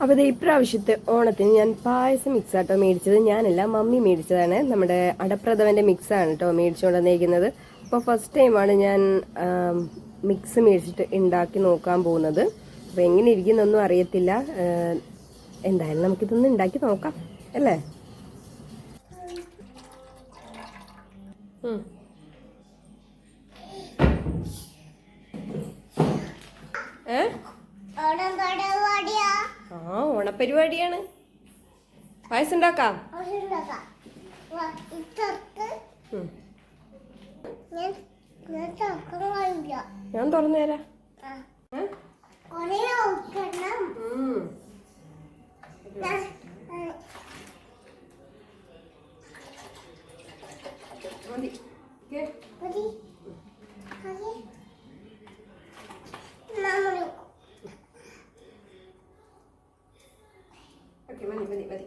അപ്പോൾ ഇത് ഇപ്രാവശ്യത്തെ ഓണത്തിന് ഞാൻ പായസം മിക്സ് ആട്ടോ മേടിച്ചത്. ഞാനല്ല മമ്മി മേടിച്ചതാണ്. നമ്മുടെ അടപ്രഥമന്റെ മിക്സ് ആണ് കേട്ടോ മേടിച്ചുകൊണ്ട് വന്നിരിക്കുന്നത് അപ്പോൾ ഫസ്റ്റ് ടൈമാണ് ഞാൻ മിക്സ് മേടിച്ചിട്ട് ഉണ്ടാക്കി നോക്കാൻ പോകുന്നത്. അപ്പോൾ എങ്ങനെ ഇരിക്കുന്നൊന്നും അറിയത്തില്ല. എന്തായാലും നമുക്കിതൊന്ന് ഉണ്ടാക്കി നോക്കാം. അല്ലേ. ഏ? ആ ഓണപ്പരിപാടിയാണ്. പായസം ഉണ്ടാക്കാം ഉണ്ടാക്കാം ഞാൻ ഞാൻ തുറക്കാൻ കഴിയില്ല ഞാൻ തുറന്നു തരാം ആ. ഏ? കൊറേ നോക്കണം ഉം. ഞാൻ- ആ, മതി ഓക്കേ. മതി. മതി. നമ്മൾ ഓക്കേ, മതി മതി മതി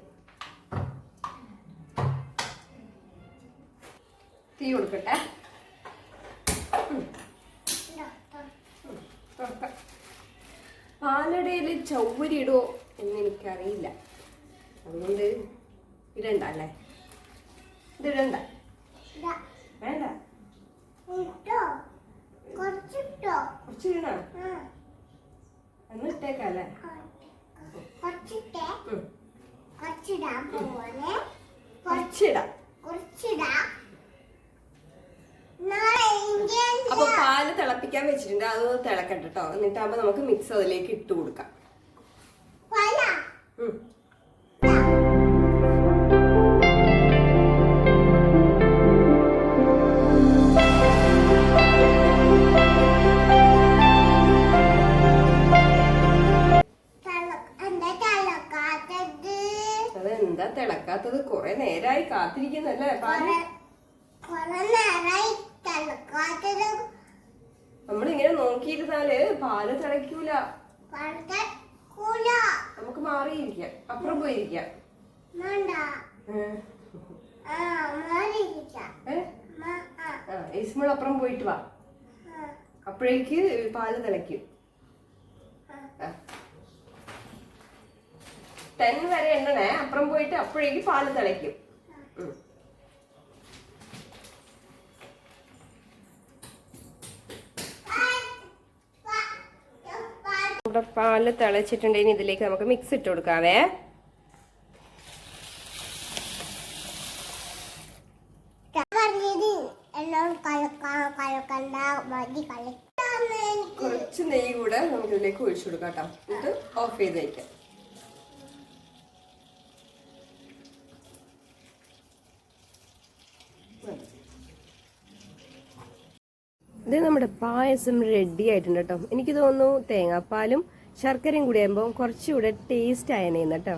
തീ കൊടുക്കട്ടെ. പാലടയിൽ ചൗവരിയിടോ എന്ന് എനിക്കറിയില്ല. അതുകൊണ്ട് ഇടണ്ട അല്ലേ? ഇത് ഇടണ്ട. വേണ്ട. കുറച്ചിടണോ. കുറച്ചിട്ടോ കുറച്ച് ഇടണ ആ. എന്ന് ഇട്ടേക്കാം അല്ലേ? കുറച്ചിട്ടേ? പോലെ കുറച്ചിടാം. കുറച്ചിടാം. അപ്പൊ പാൽ തിളപ്പിക്കാൻ വെച്ചിട്ടുണ്ട്. അത് തിളക്കട്ടെ കേട്ടോ എന്നിട്ടാകുമ്പോ നമുക്ക് മിക്സ് അതിലേക്ക് ഇട്ട് കൊടുക്കാം. തിളക്കാത്തത് കുറെ നേരായി കാത്തിരിക്കുന്നല്ലേ നമ്മളിങ്ങനെ നോക്കിയിരുന്നാൽ പാൽ തിളയ്ക്കൂല. നമുക്ക് മാറിയിരിക്കാം അപ്പുറം പോയിരിക്കാം. ഇസ്മൾ അപ്പുറം പോയിട്ട് വാ. അപ്പോഴേക്ക് പാൽ തിളയ്ക്കും. ടെൻ വരെ എണ്ണണേ. അപ്പുറം പോയിട്ട് അപ്പോഴേക്ക് പാൽ തിളയ്ക്കും. നമ്മുടെ പാൽ തിളച്ചിട്ടുണ്ടെങ്കിൽ ഇതിലേക്ക് നമുക്ക് മിക്സ് ഇട്ട് കൊടുക്കാവേ. കുറച്ച് നെയ്യ് കൂടെ നമുക്ക് ഇതിലേക്ക് ഒഴിച്ചു കൊടുക്കാം കേട്ടോ. ഇത് ഓഫ് ചെയ്ത് വയ്ക്കാം ഇത് നമ്മുടെ പായസം റെഡി ആയിട്ടുണ്ട് കേട്ടോ. എനിക്ക് തോന്നുന്നു തേങ്ങാപ്പാലും ശർക്കരയും കൂടി ആകുമ്പോൾ കുറച്ചുകൂടെ ടേസ്റ്റ് ആയനേന്ന് കേട്ടോ.